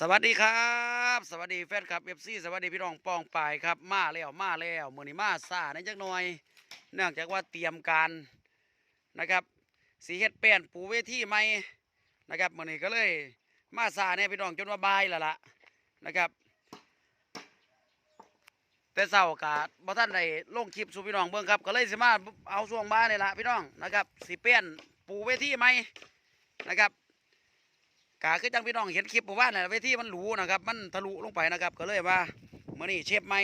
สวัสดีครับ สวัสดีแฟนคลับเอฟซีสวัสดีพี่น้องป้องปายครับ มาแล้วมาแล้วมือนี้มาซาในจักหน่อย เนื่องจากว่าเตรียมการนะครับ สีเฮ็ดแป้นปูเวทีใหม่นะครับมือนี้ก็เลยมาซาเนี่ยพี่น้องจนว่าบายแล้วล่ะนะครับ แต่เศร้ากาบ่ท่านได้ลงคลิปสู่พี่น้องเบิ่งครับ ก็เลยสิมาเอาช่วงบ้านนี่ละพี่น้องนะครับสีแป้นปูเวทีใหม่นะครับ กาคือจังพี่น้องเห็นคลิปผมว่าเนี่ยเวทีมันหรูนะครับ มันทะลุลงไปนะครับ ก็เลยว่าเมื่อนี้เชฟใหม่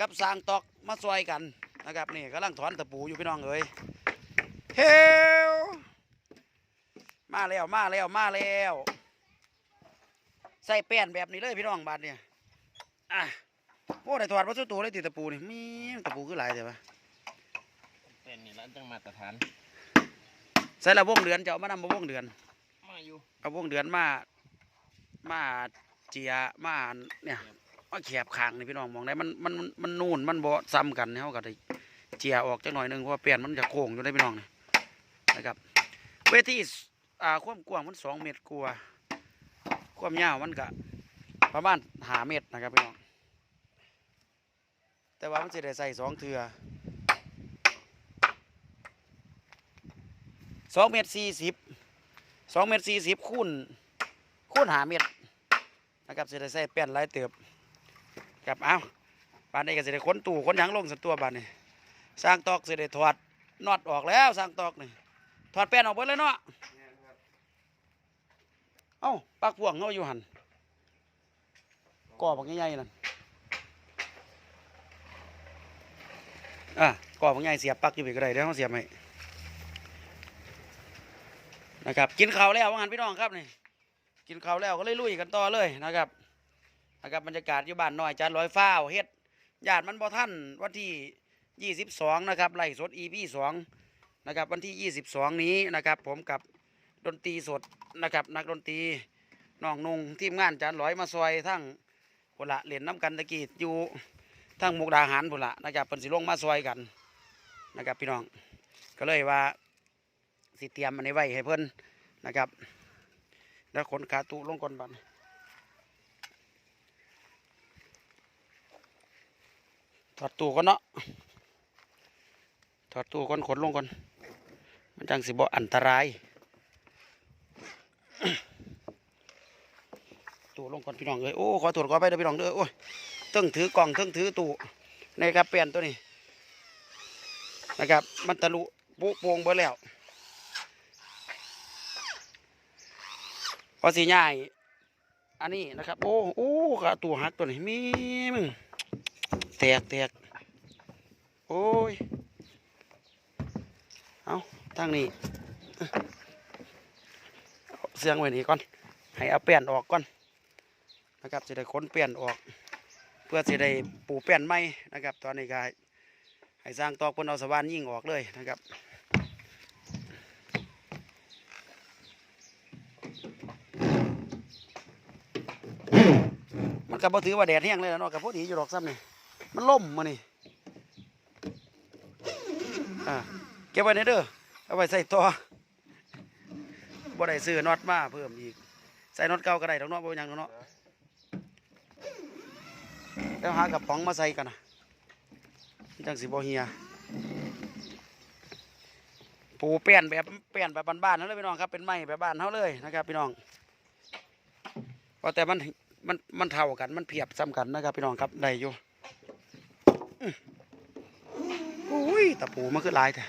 กับสร้างตอกมาซอยกันนะครับนี่กำลังถอนตะปูอยู่พี่น้องเอ้ยเฮลมาแล้วมาแล้วมาแล้ว ใส่แป้นแบบนี้เลยพี่น้องบาดเนี่ยอะโอ้ได้ถอดวัสดุเลยติดตะปูนี่มีตะปูคือหลายเดี๋ยวะเป็นนี่แล้วจังมาตรฐานใส่ละวงเดือนจะเอามานำมาวงเดือนมา อยู่เอาวงเดือนมา มาเจียมาเนี่ยมาแคบขางนี่พี่น้องมองได้มันมันมันนูนมันบ่ซ้ำกันเขาก็ได้เจียออกจักหน่อยหนึงเพราะว่าเปลี่ยนมันจะโค้งอยู่ได้พี่น้องนะครับ เวทีอ่าความกว้างมันสองเมตรกว่าความยาวมันก็ประมาณหาเมตรนะครับพี่น้องแต่ว่ามันจะได้ใส่สองเทือสองเมตรสี่สิบ สองเมตรสี่สิบคูณคูณหาเมตรนะครับจะได้ใส่แป้นลายเติบกับเอาบานนี้ก็จะได้ขนตู้ขนยังลงสันตัวบานนี้สร้างตอกจะได้ถอดน็อตออกแล้วสร้างตอกนี่ถอดแป้นออกไปเลยเนาะเอ้าปักพ่วงเขาอยู่หันก่อบักใหญ่ๆนั่นอะก่อบักใหญ่เสียบปักอยู่ไปก็ได้เดี๋ยวเขาเสียบให้ นะครับ กินข้าวแล้วว่างั้นพี่น้องครับนี่กินข้าวแล้วก็เลยลุยกันต่อเลยนะครับนะครับบรรยากาศอยู่บ้านน้อยจานร้อยฟ้าวเฮ็ดญาติมันบ่ท่านวันที่ 22 นะครับไล่สด EP 2นะครับวันที่ 22 นี้นะครับ ผมกับดนตรีสดนะครับ นักดนตรีน้องนุงทีมงานจานร้อยมาซอยทั้งพุ่นละเหรียญน้ำกันตะกี้อยู่ทั้งมุกดาหารพุ่นละนะครับเป็นสิลงมาซอยกันนะครับพี่น้องก็เลยว่า สิเตรียมมันไว้ให้เพิ่นนะครับ แล้วขนขาตุลงก่อนบัดนถอดตู้ก่อนเนาะถอดตู้ก่อนขนลงก่อน มันจังสิบ่อันตรายตู้ลงก่อนพี่น้องเอ้ยโอ้ขอตรวจขอนไปเด้อพี่น้องเด้อโอ้ยเทั้งถือกล่องเทั้งถือตู้นี่ครับเปลี่ยนตัวนี้นะครับ มันทะลุปุโป่งไปแล้ว พอสีใหญ่อันนี้นะครับ โอ้โอ้ขาตัวหักตัวนี้มีมึงแตกแตกโอ้ยเอาทางนี้เสียงไว้นี่ก่อน ให้เอาแป้นออกก่อนนะครับจะได้ค้นแป้นออก เพื่อจะได้ปูแป้นใหม่นะครับ ตอนนี้ก็ให้สร้างตอกเพิ่นเอาสว่านยิ่งออกเลยนะครับ ก็บ่ถือว่าแดดแห้งเลยนะเนาะกับพอดีอยู่ดอกซ้ำนี่มันล่มมานี่อ่าเก็บไว้ในเด้อเอาไว้ใส่ต่อบ่ได้ซื้อน็อตมาเพิ่มอีก ใส่น็อตเก่าก็ได้ดอกเนาะบ่ยังดอกเนาะแล้วหากระป๋องมาใส่กันนะจังสิบ่เฮียปูแป้นแบบแป้นแบบบ้านๆนั่นเลยพี่น้องครับเป็นไม้แบบบ้านเฮาเลยนะครับ พี่น้องพราะแต่มัน มันมันเท่ากันมันเพียบซ้ำกันนะครับพี่น้องครับได้อยู่อุ้ยตะปูมันคือลายแต่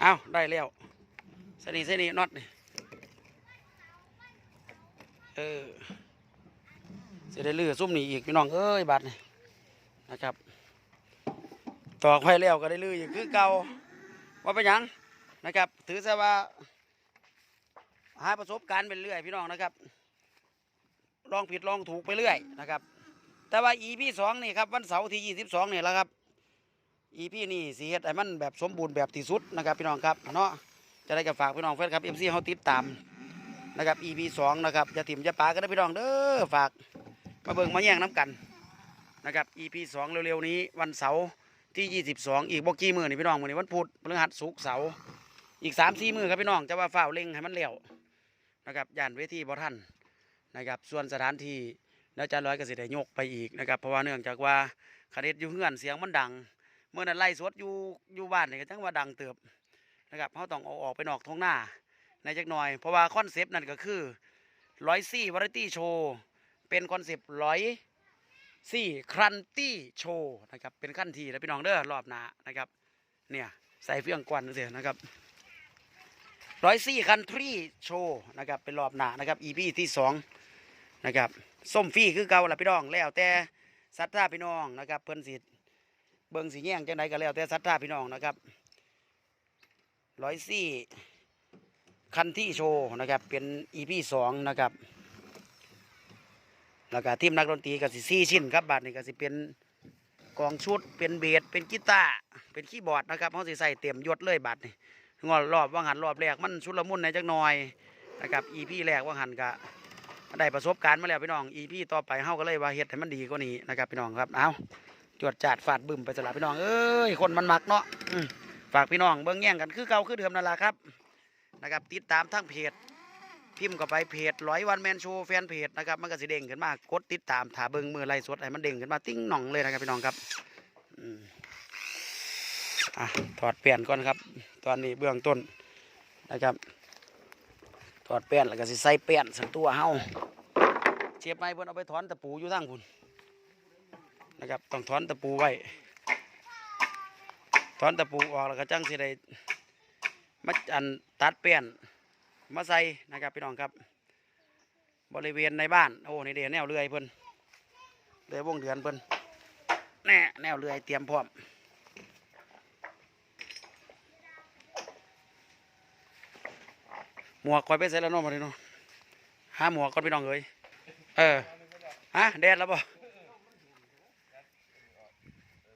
เอาได้แล้วสนีสนีน็อตนี่เออจะได้ลือซุ่มนี่อีกพี่น้องเอ้ยบาดนี่นะครับ ตอกไว้แล้วก็ได้ลืออยู่คือเก่าว่าเป็นยังนะครับ ถือซะว่า หาประสบการณ์ไปเรื่อยพี่น้องนะครับลองผิดลองถูกไปเรื่อยนะครับ แต่ว่า EP สองนี่ครับวันเสาร์ที่ยี่สิบสองนี่แหละครับ EP นี่สีเฮ็ดให้มันแบบสมบูรณ์แบบที่สุดนะครับพี่น้องครับเนาะจะได้กับฝากพี่น้องแฟนครับ MC เขาติดตามนะครับ EP สองนะครับอย่าถิ่มอย่าปากันนะพี่น้องเด้อฝากมาเบิ่งมาแย่งน้ำกันนะครับ EP สองเร็วๆนี้วันเสาร์ ที่ 22 อีกบ่กี่มื้อนี่พี่น้องมือนี้วันพุธพฤหัสศุกร์เสาร์อีก3 4มื้อครับพี่น้องจะว่าฝ้าวเร่งให้มันแล้วนะครับย่านเวทีบ่ทันนะครับ ส่วนสถานที่แล้วจารย์ร้อยก็สิได้ยกไปอีกนะครับ เพราะว่าเนื่องจากว่าคาเดอยู่เฮือนเสียงมันดัง เมื่อนั้นไล่สดอยู่อยู่บ้านนี่ก็จังว่าดังเติบนะครับเขาต้องเอาออกไปนอกท้องหน้าในจักหน่อย เพราะว่าคอนเซปต์นั่นก็คือร้อยซี่วาไรตี้โชว์เป็นคอนเซปต์ร้อย ซี่ครันตี้โชว์นะครับเป็นขั้นทีแล้วพี่น้องเด้อรอบหน้านะครับ เนี่ยใส่เฟื่องกวนเสียนะครับร้อยซี่คันทรีโชว์นะครับเป็นรอบหน้านะครับ EP ที่สองนะครับส้มฟรีคือเก่าละพี่น้องแล้วแต่ศรัทธาพี่น้องนะครับ เพิ่นสิเบิงสีแยงจังไดก็แล้วแต่ศรัทธาพี่น้องนะครับร้อยสี่คันที่โชว์นะครับเป็นอีพีสองนะครับ แล้วก็ทีมนักดนตรีก็สิสี่ชิ้นครับบัดนี้ก็สิเป็นกองชุดเป็นเบสเป็นกีตาร์เป็นคีย์บอร์ดนะครับเขาสิใส่เต็มยศเลยบัดนี้งอรอบว่างหันรอบแรกมันชุดละมุนในจักหน่อยนะครับอีพีแรกว่างหันก็ได้ประสบการณ์มาแล้วพี่น้องอีพีต่อไปเฮาก็เลยว่าเฮ็ดให้มันดีกว่านี้นะครับพี่น้องครับเอาจวดจาดฟาดบึ้มไปสลับพี่น้องเอ้ยคนมันมักเนาะฝากพี่น้องเบิ่งแย่งกันคือเก่าคือเดิมนั่นแหละครับนะครับ ติดตามทั้งเพจ พิมพ์เข้าไปเพจร้อยวันแมนโชว์แฟนเพจนะครับมันก็สิเด้งขึ้นมากดติดตามถาเบิงมือไล่สดให้มันเด้งขึ้นมาติ้งหน่องเลยนะครับพี่น้องครับอะถอดเปลี่ยนก่อนครับ ตอนนี้เบื้องต้นนะครับถอดเปลี่ยนแล้วก็สิใส่เปลี่ยนสันตัวเฮาเชียบไม้เพิ่นเอาไปถอนตะปูอยู่ทางพุ่นนะครับต้องถอนตะปูไว้ถอนตะปูออกแล้วก็จังสิได้มาอันตัดเปลี่ยน มาใส่นะครับพี่น้องครับ บริเวณในบ้านโอ้ในี่เดีแนวเลื่อยเพิ่นเลื่อยวงเดือนเพิ่นแน่แนวเลื่อยเตรียมพร้อมหมวกคอยไปใส่แล้วน้องมาเลยเนาะหาหมวกก่อนพี่น้องเอ้ยเออฮะแดดแล้วบ่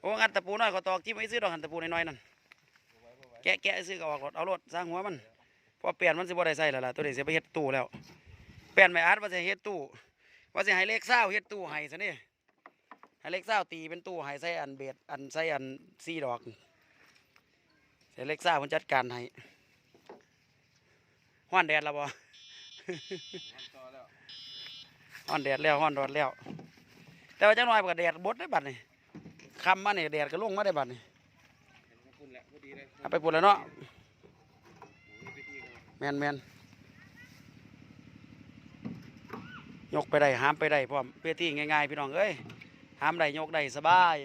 โอ้งัดตะปูน้อยเขาตอกจิ้มไว้ซื้อดอกหันตะปูน้อยๆนั่นแกะแกะซื้อก็ออกรถเอารถสร้างหัวมัน เพอเปลี่ยนมันสิบ่ได้ใส่แล้วล่ะตัวนี้สิไปเฮ็ดตู้แล้วเปลี่ยนไม่อาร์ตว่าสิเฮ็ดตู้ ว่าสิให้เลขเศร้าเฮ็ดตู้ให้ซะนี่ให้เลขเศร้าตีเป็นตู้ให้ใส่อันเบ็ดอันใส่อันซี่ดอกใส่เลขเศร้าเพิ่นจัดการให้ฮ้อนแดดแล้วบ่ฮ้อนแดดแล้วฮ้อนร้อนแล้ว แต่ว่าจังหน่อยมันก็แดดบดได้บัดนี่คำมาเนี่ยแดดก็ลงมาได้บัดนี่เอาไปปุ่นแล้วเนาะ แมนแมนยกไปได้หามไปได้พร้อมเพื่อที่ง่ายๆ พี่น้องเอ้ยหามได้ยกได้สบาย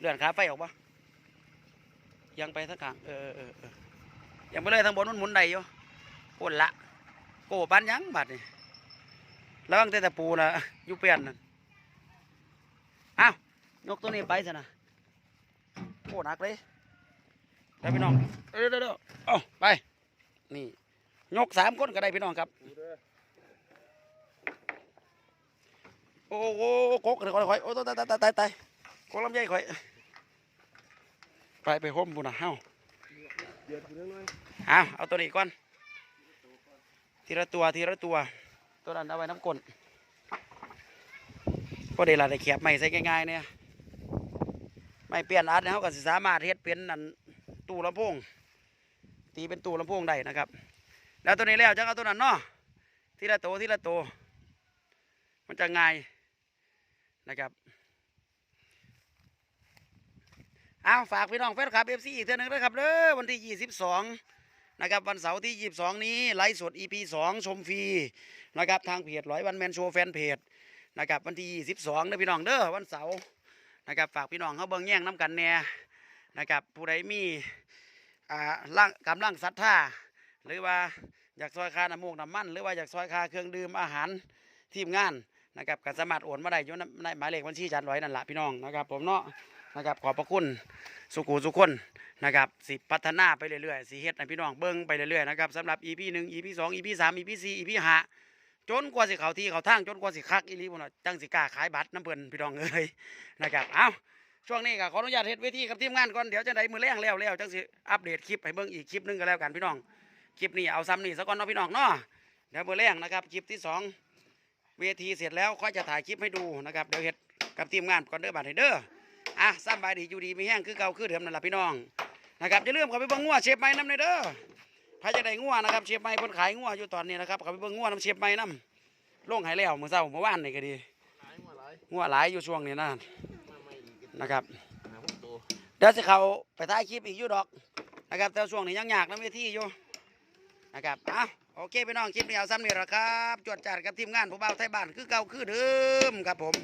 เลื่อนขาไฟออกปะยังไปทั้งขางเออเออเออยังไปเลยทางบนมันหมุนได้อยู่ปุ่นละโก้ปันยังบัดนี่ระวังแต่ตะปูนะอยู่เปลี่ยนนั่นอ้าวยกตัวนี้ไปซะนะโอ้หนักเลย ได้พี่น้องเดี๋ยวเดี๋ยวเอาไป นี่ ยกสามคนก็ได้พี่น้องครับ โอ้โหโกกเดี๋ยค่อยโอ้ตายตายตายตายตายโกกลำไยค่อย ไปไปห่มบุญนะเฮ้าเอาเอาตัวนี้ก่อน ทีละตัวทีละตัว ตัวนั้นเอาไว้น้ำกลนพอเดี๋ยวหลาได้แคบไม่ใส่ง่ายๆเนี่ยไม่เปลี่ยนอาร์ตเนี่ยเขาก็สิสามารถเฮ็ดเป็นอัน ตู้ลำโพงตีเป็นตู้ลำโพงได้นะครับ แล้วตัวนี้แล้วจังเอาตัวนั้นเนาะทีละตัวทีละตัวมันจะง่ายนะครับเอาฝากพี่น้องแฟนคลับเอฟซีอีกเท่านึงนะครับเด้อวันที่ยี่สิบสองนะครับ วันเสาร์ที่ยี่สิบสองนี้ไลฟ์สด EP สองชมฟรีนะครับทางเพจร้อยวันแมนโชว์แฟนเพจนะครับวันที่ 22เด้อพี่น้องเด้อวันเสาร์นะครับฝากพี่น้องเขาเบิ่งแย่งน้ำกันแน่ นะครับผู้ใดมีอ่าร่างกำลังศรัทธาหรือว่าอยากซอยคาน้ำมูกน้ำมัน หรือว่าอยากซอยคาเครื่องดื่มอาหารทีมงานนะครับก็สามารถโอนมาได้อยู่ในในหมายเลขบัญชีจานร้นั่นแหละพี่น้องนะครับ ผมเนาะนะครับขอบพระคุณสุขุสุขคนนะครับสิพัฒนาไปเรื่อยๆสิเฮ็ดให้พี่น้องเบิ่งไปเรื่อยๆนะครับสำหรับ EP 1 EP 2 EP 3 EP 4 EP 5จนกว่าสิเขาที่เขาทางจนกว่าสิคักอีลีพุ่นน่ะจังสิกล้าขายบัตรน้ำเพิ่นพี่น้องเอ้ยนะครับเอ้า ช่วงนี้ก็ขออนุญาตเฮ็ดเวทีกับทีมงานก่อนเดี๋ยวจะได้มือแรงแล้วแล้วจังสิอัปเดตคลิปให้เบิ่งอีกคลิปหนึงก็แล้วกันพี่น้องคลิปนี้เอาซ้ำนี่ซะก่อนเนาะพี่น้องเนาะเดี๋ยวมือแรงนะครับคลิปที่สองเวทีเสร็จแล้วค่อยจะถ่ายคลิปให้ดูนะครับเดี๋ยวเฮ็ดกับทีมงานก่อนเด้อบัดนี้เด้ออะสำบายดีอยู่ดีมีแห้งคือเก่าคือเดิมนั่นล่ะพี่น้องนะครับอย่าลืมเข้าไปเบิ่งงัวเชฟไม้น้ำเด้อใครจะได้งัวนะครับเชฟไม้เพิ่นขายงัวอยู่ตอนนี้นะครับเข้าไปเบิ่งงัวน้ำเชฟไม้น้ำลงให้แล้วมื้อเช้าเมื่อวานนี่ก็ดีหลายมาหลายงัวหลายอยู่ช่วงนี้นะมาไม่อีกกั นนะครับหาพวกตัวเดี๋ยวสิเขาไปถ่ายคลิปอีกอยู่ดอกนะครับแต่ช่วงนี้ยังยากน้ำเวทีอยู่นะครับอะโอเคพี่น้องคลิปนี้เอาซ้ำนี่ละครับ จวดจัดกับทีมงานผู้บ่าวไทยบ้านคือเก่าคือเดิมครับผม